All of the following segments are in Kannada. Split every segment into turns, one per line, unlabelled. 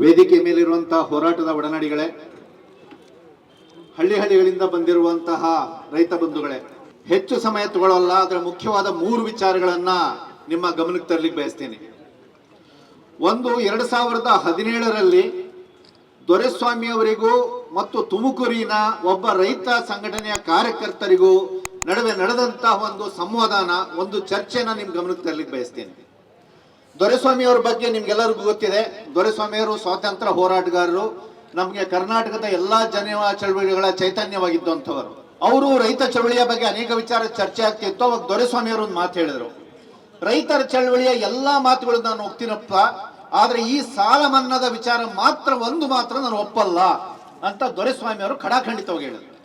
ವೇದಿಕೆ ಮೇಲಿರುವಂತಹ ಹೋರಾಟದ ಒಡನಾಡಿಗಳೇ, ಹಳ್ಳಿ ಹಳ್ಳಿಗಳಿಂದ ಬಂದಿರುವಂತಹ ರೈತ ಬಂಧುಗಳೇ, ಹೆಚ್ಚು ಸಮಯ ತಗೊಳ್ಳಲ್ಲ ಅದರ ಮುಖ್ಯವಾದ ಮೂರು ವಿಚಾರಗಳನ್ನ ನಿಮ್ಮ ಗಮನಕ್ಕೆ ತರಲಿಕ್ಕೆ ಬಯಸ್ತೇನೆ. ಒಂದು, ಎರಡು ಸಾವಿರದ ಹದಿನೇಳರಲ್ಲಿ ದೊರೆಸ್ವಾಮಿ ಅವರಿಗೂ ಮತ್ತು ತುಮಕೂರಿನ ಒಬ್ಬ ರೈತ ಸಂಘಟನೆಯ ಕಾರ್ಯಕರ್ತರಿಗೂ ನಡುವೆ ನಡೆದಂತಹ ಒಂದು ಸಂವಾದನ, ಒಂದು ಚರ್ಚೆನ ನಿಮ್ಮ ಗಮನಕ್ಕೆ ತರಲಿಕ್ಕೆ ಬಯಸ್ತೇನೆ. ದೊರೆಸ್ವಾಮಿ ಅವರ ಬಗ್ಗೆ ನಿಮ್ಗೆಲ್ಲರಿಗೂ ಗೊತ್ತಿದೆ. ದೊರೆಸ್ವಾಮಿಯವರು ಸ್ವಾತಂತ್ರ್ಯ ಹೋರಾಟಗಾರರು. ನಮಗೆ ಕರ್ನಾಟಕದ ಎಲ್ಲಾ ಜನ ಚಳವಳಿಗಳ ಚೈತನ್ಯವಾಗಿದ್ದಂಥವರು. ಅವರು ರೈತ ಚಳವಳಿಯ ಬಗ್ಗೆ ಅನೇಕ ವಿಚಾರ ಚರ್ಚೆ ಆಗ್ತಿತ್ತು. ಅವಾಗ ದೊರೆಸ್ವಾಮಿಯವರು ಒಂದು ಮಾತು ಹೇಳಿದರು. ರೈತರ ಚಳವಳಿಯ ಎಲ್ಲಾ ಮಾತುಗಳು ನಾನು ಒಪ್ತೀನಪ್ಪ. ಆದ್ರೆ ಈ ಸಾಲ ಮನ್ನಾದ ವಿಚಾರ ಮಾತ್ರ ಒಂದು ಮಾತ್ರ ನಾನು ಒಪ್ಪಲ್ಲ ಅಂತ ದೊರೆಸ್ವಾಮಿ ಅವರು ಖಡಾಖಂಡಿತವಾಗಿ ಹೇಳಿದ್ರು.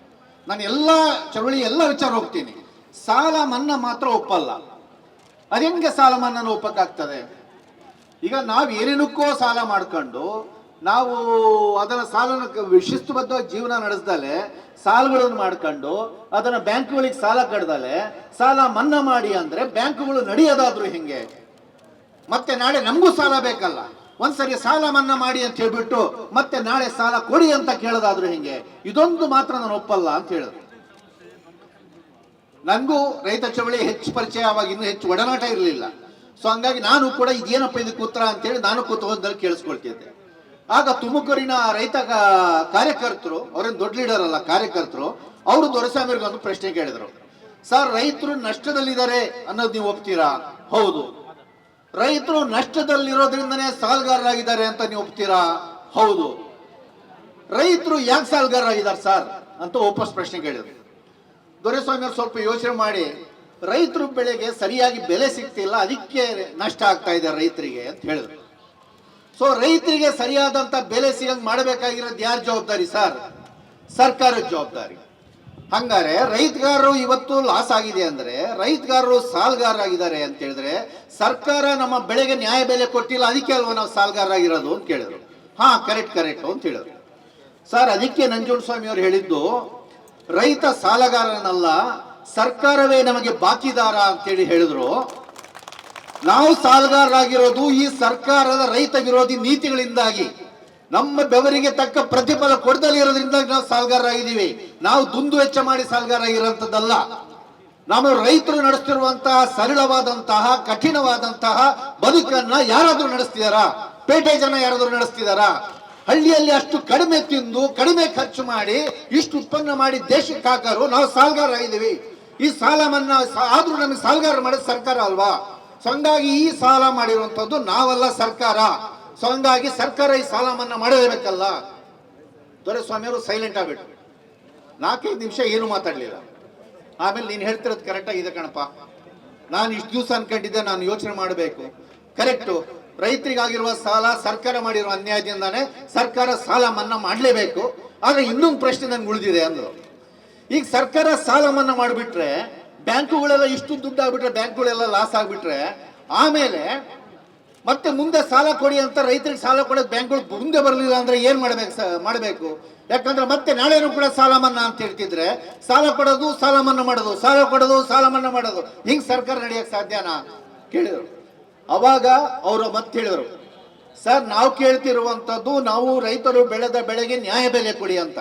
ನಾನು ಎಲ್ಲ ಚಳವಳಿ ಎಲ್ಲ ವಿಚಾರ ಹೋಗ್ತೀನಿ ಸಾಲ ಮನ್ನಾ ಮಾತ್ರ ಒಪ್ಪಲ್ಲ. ಅದೆಂಗೆ ಸಾಲ ಮನ್ನಾನ ಒಪ್ಪಕ್ಕಾಗ್ತದೆ? ಈಗ ನಾವು ಏನೇನಕ್ಕೋ ಸಾಲ ಮಾಡ್ಕೊಂಡು ನಾವು ಅದನ್ನ ಸಾಲನ ಶಿಸ್ತುಬದ್ಧವಾಗಿ ಜೀವನ ನಡೆಸ್ದಲೆ ಸಾಲಗಳನ್ನು ಮಾಡ್ಕೊಂಡು ಅದನ್ನ ಬ್ಯಾಂಕ್ಗಳಿಗೆ ಸಾಲ ಕಡ್ದಲೆ ಸಾಲ ಮನ್ನಾ ಮಾಡಿ ಅಂದ್ರೆ ಬ್ಯಾಂಕುಗಳು ನಡೆಯೋದಾದ್ರೂ ಹೆಂಗೆ? ಮತ್ತೆ ನಾಳೆ ನಮಗೂ ಸಾಲ ಬೇಕಲ್ಲ. ಒಂದ್ಸರಿ ಸಾಲ ಮನ್ನಾ ಮಾಡಿ ಅಂತ ಹೇಳ್ಬಿಟ್ಟು ಮತ್ತೆ ನಾಳೆ ಸಾಲ ಕೊಡಿ ಅಂತ ಕೇಳೋದಾದ್ರು ಹೆಂಗೆ? ಇದೊಂದು ಮಾತ್ರ ನಾನು ಒಪ್ಪಲ್ಲ ಅಂತ ಹೇಳಿದ್ರು. ನನಗೂ ರೈತ ಚಳವಳಿ ಹೆಚ್ಚು ಪರಿಚಯ ಅವಾಗ ಇನ್ನೂ ಹೆಚ್ಚು ಒಡನಾಟ ಇರಲಿಲ್ಲ. ಸೊ ಹಂಗಾಗಿ ನಾನು ಕೂಡ ಇದೇನಪ್ಪ ಇದು ಉತ್ತರ ಅಂತೇಳಿ ನಾನು ಕುತೂಹಲದಲ್ಲಿ ಕೇಳಿಸ್ಕೊಳ್ತಿದ್ದೆ. ಆಗ ತುಮಕೂರಿನ ರೈತ ಕಾರ್ಯಕರ್ತರು, ಅವ್ರೇನು ದೊಡ್ಡ ಲೀಡರ್ ಅಲ್ಲ, ಕಾರ್ಯಕರ್ತರು, ಅವರು ದೊರೆಸ್ವಾಮಿಗೆ ಒಂದು ಪ್ರಶ್ನೆ ಕೇಳಿದ್ರು. ಸರ್, ರೈತರು ನಷ್ಟದಲ್ಲಿದ್ದಾರೆ ಅನ್ನೋದು ನೀವು ಒಪ್ತೀರಾ? ಹೌದು. ರೈತರು ನಷ್ಟದಲ್ಲಿರೋದ್ರಿಂದನೇ ಸಾಲಗಾರರಾಗಿದ್ದಾರೆ ಅಂತ ನೀವು ಒಪ್ತೀರಾ? ಹೌದು. ರೈತರು ಯಾಕೆ ಸಾಲಗಾರರಾಗಿದ್ದಾರೆ ಸರ್? ಅಂತ ವಾಪಸ್ ಪ್ರಶ್ನೆ ಕೇಳಿದ್ರು. ದೊರೆಸ್ವಾಮಿ ಅವ್ರು ಸ್ವಲ್ಪ ಯೋಚನೆ ಮಾಡಿ ರೈತರು ಬೆಳೆಗೆ ಸರಿಯಾಗಿ ಬೆಲೆ ಸಿಗ್ತಿಲ್ಲ, ಅದಕ್ಕೆ ನಷ್ಟ ಆಗ್ತಾ ಇದೆ ರೈತರಿಗೆ ಅಂತ ಹೇಳಿದ್ರು. ಸೊ ರೈತರಿಗೆ ಸರಿಯಾದಂತ ಬೆಲೆ ಸಿಗಂಗ್ ಮಾಡಬೇಕಾಗಿರೋದು ಯಾರ ಜವಾಬ್ದಾರಿ ಸರ್? ಸರ್ಕಾರದ ಜವಾಬ್ದಾರಿ. ಹಂಗಾರೆ ರೈತಗಾರರು ಇವತ್ತು ಲಾಸ್ ಆಗಿದೆ ಅಂದ್ರೆ, ರೈತಗಾರರು ಸಾಲಗಾರರಾಗಿದ್ದಾರೆ ಅಂತ ಹೇಳಿದ್ರೆ, ಸರ್ಕಾರ ನಮ್ಮ ಬೆಳೆಗೆ ನ್ಯಾಯ ಬೆಲೆ ಕೊಟ್ಟಿಲ್ಲ, ಅದಕ್ಕೆ ಅಲ್ವಾ ನಾವು ಸಾಲಗಾರರಾಗಿರೋದು ಅಂತ ಕೇಳಿದ್ರು. ಹಾ, ಕರೆಕ್ಟ್ ಕರೆಕ್ಟ್ ಅಂತ ಹೇಳಿದ್ರು. ಸರ್, ಅದಕ್ಕೆ ನಂಜುಂಡಸ್ವಾಮಿ ಅವರು ಹೇಳಿದ್ದು, ರೈತ ಸಾಲಗಾರನಲ್ಲ ಸರ್ಕಾರವೇ ನಮಗೆ ಬಾಕಿದಾರ ಅಂತೇಳಿ ಹೇಳಿದ್ರು. ನಾವು ಸಾಲಗಾರರಾಗಿರೋದು ಈ ಸರ್ಕಾರದ ರೈತ ವಿರೋಧಿ ನೀತಿಗಳಿಂದಾಗಿ. ನಮ್ಮ ಬೆವರಿಗೆ ತಕ್ಕ ಪ್ರತಿಫಲ ಕೊಡದಲ್ಲಿ ಇರೋದ್ರಿಂದ ನಾವು ಸಾಲಗಾರರಾಗಿದ್ದೀವಿ. ನಾವು ದುಂದು ವೆಚ್ಚ ಮಾಡಿ ಸಾಲಗಾರರಾಗಿರೋಂಥದ್ದಲ್ಲ. ನಾವು ರೈತರು ನಡೆಸ್ತಿರುವಂತಹ ಸರಳವಾದಂತಹ, ಕಠಿಣವಾದಂತಹ ಬದುಕನ್ನ ಯಾರಾದ್ರೂ ನಡೆಸ್ತಿದಾರಾ? ಪೇಟೆ ಜನ ಯಾರಾದ್ರೂ ನಡೆಸ್ತಿದಾರಾ? ಹಳ್ಳಿಯಲ್ಲಿ ಅಷ್ಟು ಕಡಿಮೆ ತಿಂದು, ಕಡಿಮೆ ಖರ್ಚು ಮಾಡಿ, ಇಷ್ಟು ಉತ್ಪನ್ನ ಮಾಡಿ ದೇಶಕ್ಕೆ ಹಾಕರು ನಾವು ಸಾಲಗಾರರಾಗಿದ್ದೀವಿ. ಈ ಸಾಲ ಮನ್ನಾ ಆದ್ರೂ ನಮಗೆ ಸಾಲಗಾರ ಮಾಡೋದು ಸರ್ಕಾರ ಅಲ್ವಾ? ಸೊ ಈ ಸಾಲ ಮಾಡಿರುವಂಥದ್ದು ನಾವಲ್ಲ ಸರ್ಕಾರ. ಸೊ ಸರ್ಕಾರ ಈ ಸಾಲ ಮನ್ನಾ ಮಾಡಲೇಬೇಕಲ್ಲ ದೊರೆಸ್ವಾಮಿ ಅವರು ಸೈಲೆಂಟ್ ಆಗ್ಬಿಟ್ಟು ನಾಲ್ಕೈದು ನಿಮಿಷ ಏನು ಮಾತಾಡಲಿಲ್ಲ. ಆಮೇಲೆ ನೀನು ಹೇಳ್ತಿರೋದು ಕರೆಕ್ಟಾಗಿ ಇದೆ ಕಣಪ್ಪ. ನಾನು ಇಷ್ಟು ದಿವಸ ಅನ್ಕೊಂಡಿದ್ದೆ, ನಾನು ಯೋಚನೆ ಮಾಡಬೇಕು. ಕರೆಕ್ಟು ರೈತರಿಗಾಗಿರುವ ಸಾಲ, ಸರ್ಕಾರ ಮಾಡಿರುವ ಅನ್ಯಾಯದಿಂದಾನೇ ಸರ್ಕಾರ ಸಾಲ ಮನ್ನಾ ಮಾಡಲೇಬೇಕು. ಆದರೆ ಇನ್ನೊಂದು ಪ್ರಶ್ನೆ ನನ್ಗೆ ಉಳಿದಿದೆ ಅಂದ್ರು. ಈಗ ಸರ್ಕಾರ ಸಾಲ ಮನ್ನಾ ಮಾಡಿಬಿಟ್ರೆ, ಬ್ಯಾಂಕುಗಳೆಲ್ಲ ಇಷ್ಟು ದುಡ್ಡು ಆಗ್ಬಿಟ್ರೆ ಬ್ಯಾಂಕ್ಗಳೆಲ್ಲ ಲಾಸ್ ಆಗ್ಬಿಟ್ರೆ, ಆಮೇಲೆ ಮತ್ತೆ ಮುಂದೆ ಸಾಲ ಕೊಡಿ ಅಂತ ರೈತರಿಗೆ ಸಾಲ ಕೊಡೋದು ಬ್ಯಾಂಕ್ಗಳು ಮುಂದೆ ಬರಲಿಲ್ಲ ಅಂದ್ರೆ ಏನ್ ಮಾಡ್ಬೇಕು ಮಾಡಬೇಕು? ಯಾಕಂದ್ರೆ ಮತ್ತೆ ನಾಳೆನೂ ಕೂಡ ಸಾಲ ಮನ್ನಾ ಅಂತ ಹೇಳ್ತಿದ್ರೆ, ಸಾಲ ಕೊಡೋದು ಸಾಲ ಮನ್ನಾ ಮಾಡೋದು, ಸಾಲ ಕೊಡೋದು ಸಾಲ ಮನ್ನಾ ಮಾಡೋದು. ಹಿಂಗ್ ಸರ್ಕಾರ ನಡೆಯಕ್ ಸಾಧ್ಯನಾ? ಕೇಳಿದ್ರು. ಅವಾಗ ಅವರು ಮತ್ತೆ ಹೇಳಿದ್ರು, ಸರ್, ನಾವು ಕೇಳ್ತಿರುವಂತದ್ದು ನಾವು ರೈತರು ಬೆಳೆದ ಬೆಳೆಗೆ ನ್ಯಾಯ ಬೆಲೆ ಕೊಡಿ ಅಂತ.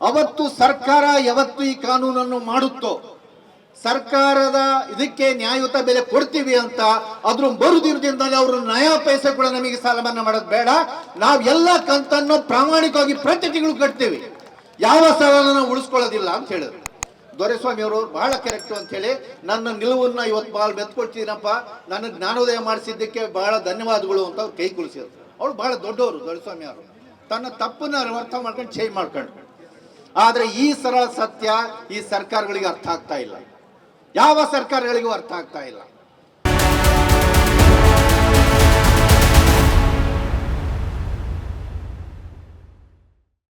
ಅವತ್ತು ಸರ್ಕಾರ ಯಾವತ್ತು ಈ ಕಾನೂನನ್ನು ಮಾಡುತ್ತೋ, ಸರ್ಕಾರದ ಇದಕ್ಕೆ ನ್ಯಾಯಯುತ ಬೆಲೆ ಕೊಡ್ತೀವಿ ಅಂತ ಅದ್ರ ಮರುದಿನದಿಂದಲೇ ಅವರು ನಯಾ ಪೈಸೆ ಕೂಡ ನಮಗೆ ಸಾಲ ಮನ್ನಾ ಮಾಡೋದು ಬೇಡ. ನಾವು ಎಲ್ಲ ಕಂತನ್ನು ಪ್ರಾಮಾಣಿಕವಾಗಿ ಪ್ರತಿ ತಿಂಗಳು ಕಟ್ತೀವಿ. ಯಾವ ಸಾಲನ ಉಳಿಸ್ಕೊಳ್ಳೋದಿಲ್ಲ ಅಂತ ಹೇಳಿದ್ರು. ದೊರೆಸ್ವಾಮಿ ಅವರು ಬಹಳ ಕರೆಕ್ಟ್ ಅಂತ ಹೇಳಿ ನನ್ನ ನಿಲುವನ್ನ ಇವತ್ತು ಬಹಳ ಮೆತ್ಕೊಳ್ತೀನಪ್ಪ ನನಗೆ ಜ್ಞಾನೋದಯ ಮಾಡಿಸಿದ್ದಕ್ಕೆ ಬಹಳ ಧನ್ಯವಾದಗಳು ಅಂತ ಅವ್ರು ಕೈ ಕುಳಿಸಿದ್ರು. ಅವ್ರು ಬಹಳ ದೊಡ್ಡವರು ದೊರೆಸ್ವಾಮಿ ಅವರು. ತನ್ನ ತಪ್ಪನ್ನ ಅರ್ಥ ಮಾಡ್ಕೊಂಡು ಚೇಂಜ್ ಮಾಡ್ಕೊಂಡು ಆದ್ರೆ ಈ ಸರಳ ಸತ್ಯ ಈ ಸರ್ಕಾರಗಳಿಗೆ ಅರ್ಥ ಆಗ್ತಾ ಇಲ್ಲ. ಯಾವ ಸರ್ಕಾರಗಳಿಗೂ ಅರ್ಥ ಆಗ್ತಾ ಇಲ್ಲ.